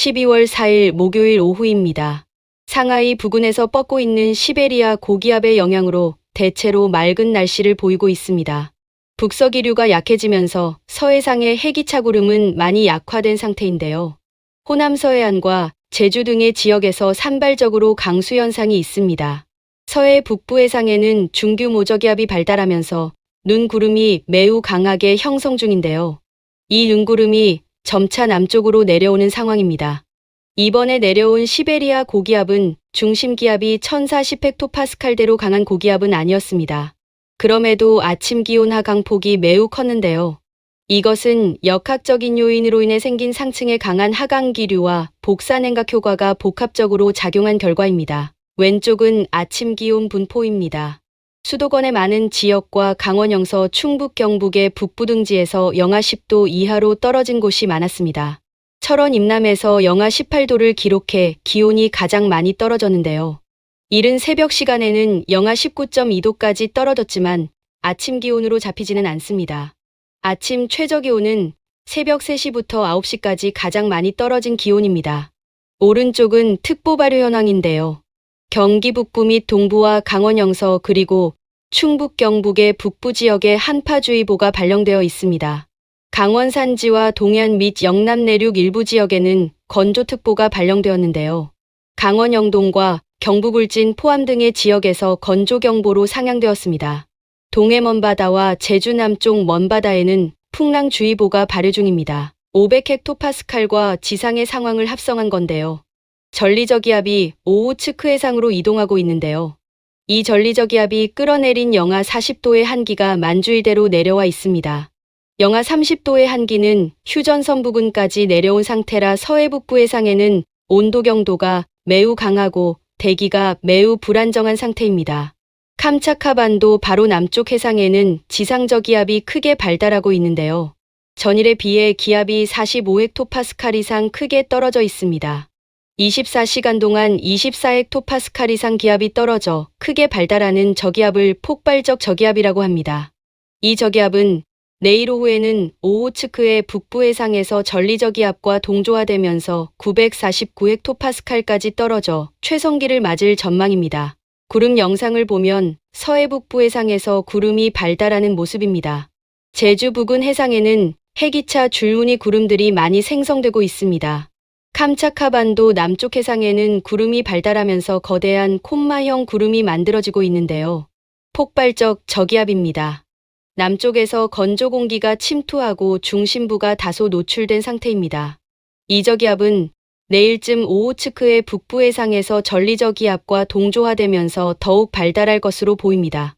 12월 4일 목요일 오후입니다. 상하이 부근에서 뻗고 있는 시베리아 고기압의 영향으로 대체로 맑은 날씨를 보이고 있습니다. 북서기류가 약해지면서 서해상의 해기차 구름은 많이 약화된 상태인데요. 호남 서해안과 제주 등의 지역에서 산발적으로 강수 현상이 있습니다. 서해 북부 해상에는 중규 모 저기압이 발달하면서 눈구름이 매우 강하게 형성 중인데요. 이 눈구름이 점차 남쪽으로 내려오는 상황입니다. 이번에 내려온 시베리아 고기압은 중심 기압이 1040헥토파스칼대로 강한 고기압은 아니었습니다. 그럼에도 아침 기온 하강 폭이 매우 컸는데요. 이것은 역학적인 요인으로 인해 생긴 상층의 강한 하강 기류와 복사 냉각 효과가 복합적으로 작용한 결과입니다. 왼쪽은 아침 기온 분포입니다. 수도권의 많은 지역과 강원 영서 충북 경북의 북부 등지에서 영하 10도 이하로 떨어진 곳이 많았습니다. 철원 임남에서 영하 18도를 기록해 기온이 가장 많이 떨어졌는데요. 이른 새벽 시간에는 영하 19.2도까지 떨어졌지만 아침 기온으로 잡히지는 않습니다. 아침 최저 기온은 새벽 3시부터 9시까지 가장 많이 떨어진 기온입니다. 오른쪽은 특보 발효 현황인데요. 경기 북부 및 동부와 강원 영서 그리고 충북 경북의 북부 지역에 한파주의보가 발령되어 있습니다. 강원 산지와 동해안 및 영남 내륙 일부 지역에는 건조특보가 발령되었는데요. 강원 영동과 경북 울진 포함 등의 지역에서 건조경보로 상향되었습니다. 동해 먼바다와 제주 남쪽 먼바다에는 풍랑주의보가 발효 중입니다. 500헥토파스칼과 지상의 상황을 합성한 건데요. 전리저기압이 오호츠크 해상으로 이동하고 있는데요. 이 전리저기압이 끌어내린 영하 40도의 한기가 만주일대로 내려와 있습니다. 영하 30도의 한기는 휴전선 부근까지 내려온 상태라 서해 북부 해상에는 온도 경도가 매우 강하고 대기가 매우 불안정한 상태입니다. 캄차카반도 바로 남쪽 해상에는 지상저기압이 크게 발달하고 있는데요. 전일에 비해 기압이 45헥토파스칼 이상 크게 떨어져 있습니다. 24시간 동안 24헥토파스칼 이상 기압이 떨어져 크게 발달하는 저기압을 폭발적 저기압이라고 합니다. 이 저기압은 내일 오후에는 오호츠크의 북부 해상에서 전리저기압과 동조화되면서 949헥토파스칼까지 떨어져 최성기를 맞을 전망입니다. 구름 영상을 보면 서해 북부 해상에서 구름이 발달하는 모습입니다. 제주 부근 해상에는 해기차 줄무늬 구름들이 많이 생성되고 있습니다. 캄차카반도 남쪽 해상에는 구름이 발달하면서 거대한 콤마형 구름이 만들어지고 있는데요. 폭발적 저기압입니다. 남쪽에서 건조 공기가 침투하고 중심부가 다소 노출된 상태입니다. 이 저기압은 내일쯤 오호츠크의 북부 해상에서 전리저기압과 동조화되면서 더욱 발달할 것으로 보입니다.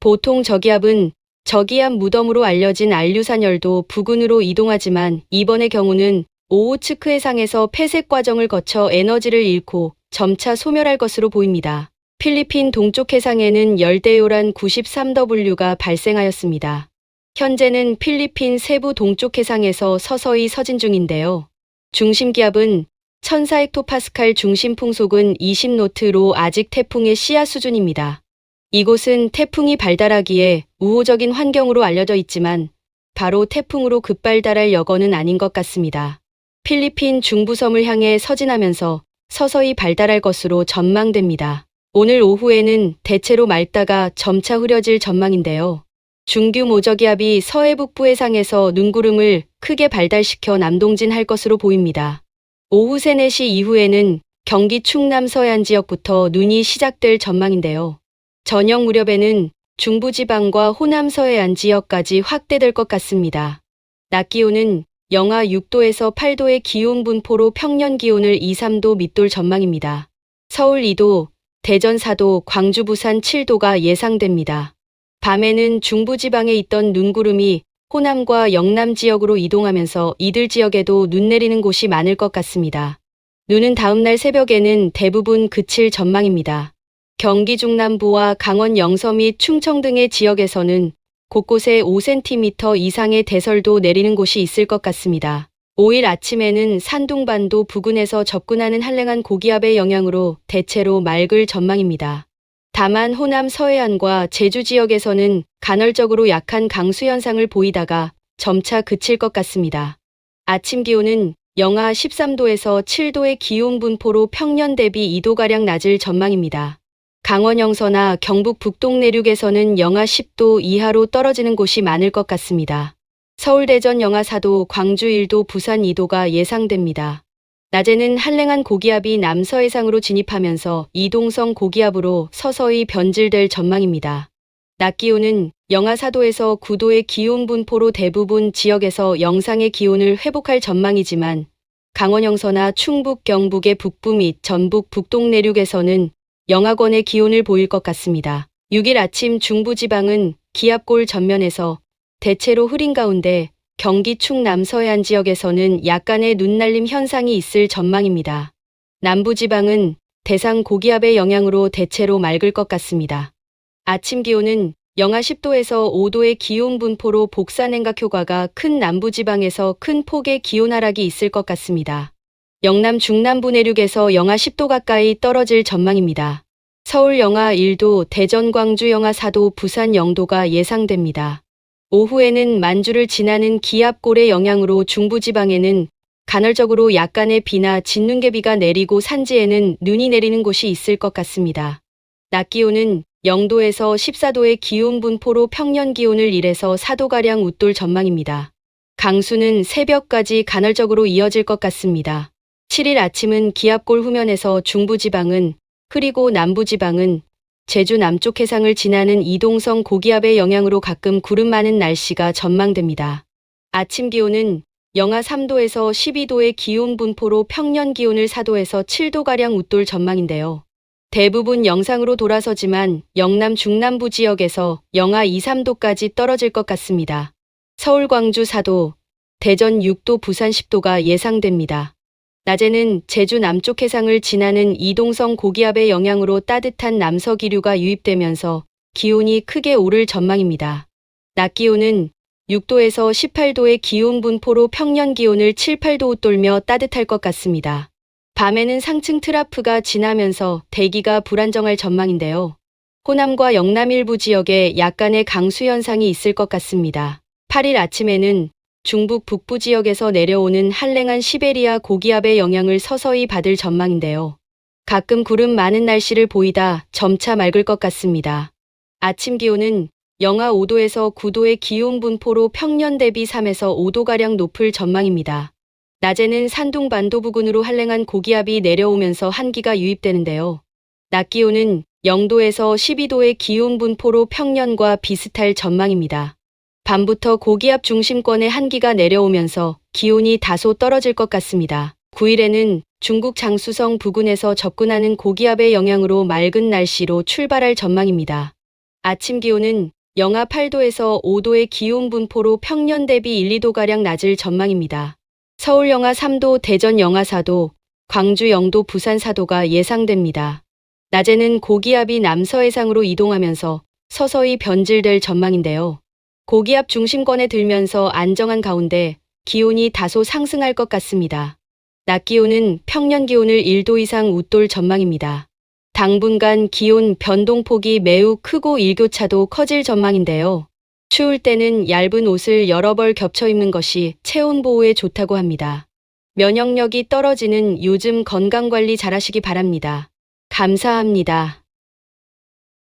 보통 저기압은 저기압 무덤으로 알려진 안류산열도 부근으로 이동하지만 이번의 경우는 오호츠크 해상에서 폐색 과정을 거쳐 에너지를 잃고 점차 소멸할 것으로 보입니다. 필리핀 동쪽 해상에는 열대요란 93W가 발생하였습니다. 현재는 필리핀 세부 동쪽 해상에서 서서히 서진 중인데요. 중심 기압은 1004헥토파스칼 중심 풍속은 20노트로 아직 태풍의 씨앗 수준입니다. 이곳은 태풍이 발달하기에 우호적인 환경으로 알려져 있지만 바로 태풍으로 급발달할 여건은 아닌 것 같습니다. 필리핀 중부섬을 향해 서진하면서 서서히 발달할 것으로 전망됩니다. 오늘 오후에는 대체로 맑다가 점차 흐려질 전망인데요. 중규 모저기압이 서해 북부 해상에서 눈구름을 크게 발달시켜 남동진할 것으로 보입니다. 오후 3, 4시 이후에는 경기 충남 서해안 지역부터 눈이 시작될 전망인데요. 저녁 무렵에는 중부지방과 호남 서해안 지역까지 확대될 것 같습니다. 낮 기온은 영하 6도에서 8도의 기온 분포로 평년 기온을 2, 3도 밑돌 전망입니다. 서울 2도, 대전 4도, 광주 부산 7도가 예상됩니다. 밤에는 중부지방에 있던 눈구름이 호남과 영남 지역으로 이동하면서 이들 지역에도 눈 내리는 곳이 많을 것 같습니다. 눈은 다음날 새벽에는 대부분 그칠 전망입니다. 경기 중남부와 강원 영서 및 충청 등의 지역에서는 곳곳에 5cm 이상의 대설도 내리는 곳이 있을 것 같습니다. 5일 아침에는 산둥반도 부근에서 접근하는 한랭한 고기압의 영향으로 대체로 맑을 전망입니다. 다만 호남 서해안과 제주 지역에서는 간헐적으로 약한 강수 현상을 보이다가 점차 그칠 것 같습니다. 아침 기온은 영하 13도에서 7도의 기온 분포로 평년 대비 2도가량 낮을 전망입니다. 강원 영서나 경북 북동 내륙에서는 영하 10도 이하로 떨어지는 곳이 많을 것 같습니다. 서울 대전 영하 4도, 광주 1도, 부산 2도가 예상됩니다. 낮에는 한랭한 고기압이 남서해상으로 진입하면서 이동성 고기압으로 서서히 변질될 전망입니다. 낮 기온은 영하 4도에서 9도의 기온 분포로 대부분 지역에서 영상의 기온을 회복할 전망이지만 강원 영서나 충북 경북의 북부 및 전북 북동 내륙에서는 영하권의 기온을 보일 것 같습니다. 6일 아침 중부지방은 기압골 전면에서 대체로 흐린 가운데 경기 충남 서해안 지역에서는 약간의 눈날림 현상이 있을 전망입니다. 남부지방은 대상 고기압의 영향으로 대체로 맑을 것 같습니다. 아침 기온은 영하 10도에서 5도의 기온 분포로 복사냉각 효과가 큰 남부지방에서 큰 폭의 기온 하락이 있을 것 같습니다. 영남 중남부 내륙에서 영하 10도 가까이 떨어질 전망입니다. 서울 영하 1도, 대전 광주 영하 4도, 부산 0도가 예상됩니다. 오후에는 만주를 지나는 기압골의 영향으로 중부지방에는 간헐적으로 약간의 비나 진눈개비가 내리고 산지에는 눈이 내리는 곳이 있을 것 같습니다. 낮 기온은 0도에서 14도의 기온 분포로 평년 기온을 1에서 4도가량 웃돌 전망입니다. 강수는 새벽까지 간헐적으로 이어질 것 같습니다. 7일 아침은 기압골 후면에서 중부지방은 흐리고 남부지방은 제주 남쪽 해상을 지나는 이동성 고기압의 영향으로 가끔 구름 많은 날씨가 전망됩니다. 아침 기온은 영하 3도에서 12도의 기온 분포로 평년 기온을 4도에서 7도가량 웃돌 전망인데요. 대부분 영상으로 돌아서지만 영남 중남부 지역에서 영하 2, 3도까지 떨어질 것 같습니다. 서울 광주 4도, 대전 6도, 부산 10도가 예상됩니다. 낮에는 제주 남쪽 해상을 지나는 이동성 고기압의 영향으로 따뜻한 남서기류가 유입되면서 기온이 크게 오를 전망입니다. 낮 기온은 6도에서 18도의 기온 분포로 평년 기온을 7, 8도 웃돌며 따뜻할 것 같습니다. 밤에는 상층 트라프가 지나면서 대기가 불안정할 전망인데요. 호남과 영남 일부 지역에 약간의 강수 현상이 있을 것 같습니다. 8일 아침에는 중북 북부 지역에서 내려오는 한랭한 시베리아 고기압의 영향을 서서히 받을 전망인데요. 가끔 구름 많은 날씨를 보이다 점차 맑을 것 같습니다. 아침 기온은 영하 5도에서 9도의 기온 분포로 평년 대비 3에서 5도가량 높을 전망입니다. 낮에는 산둥 반도 부근으로 한랭한 고기압이 내려오면서 한기가 유입되는데요. 낮 기온은 0도에서 12도의 기온 분포로 평년과 비슷할 전망입니다. 밤부터 고기압 중심권의 한기가 내려오면서 기온이 다소 떨어질 것 같습니다. 9일에는 중국 장수성 부근에서 접근하는 고기압의 영향으로 맑은 날씨로 출발할 전망입니다. 아침 기온은 영하 8도에서 5도의 기온 분포로 평년 대비 1, 2도가량 낮을 전망입니다. 서울 영하 3도, 대전 영하 4도, 광주 0도, 부산 4도가 예상됩니다. 낮에는 고기압이 남서해상으로 이동하면서 서서히 변질될 전망인데요. 고기압 중심권에 들면서 안정한 가운데 기온이 다소 상승할 것 같습니다. 낮 기온은 평년 기온을 1도 이상 웃돌 전망입니다. 당분간 기온 변동폭이 매우 크고 일교차도 커질 전망인데요. 추울 때는 얇은 옷을 여러 벌 겹쳐 입는 것이 체온 보호에 좋다고 합니다. 면역력이 떨어지는 요즘 건강관리 잘하시기 바랍니다. 감사합니다.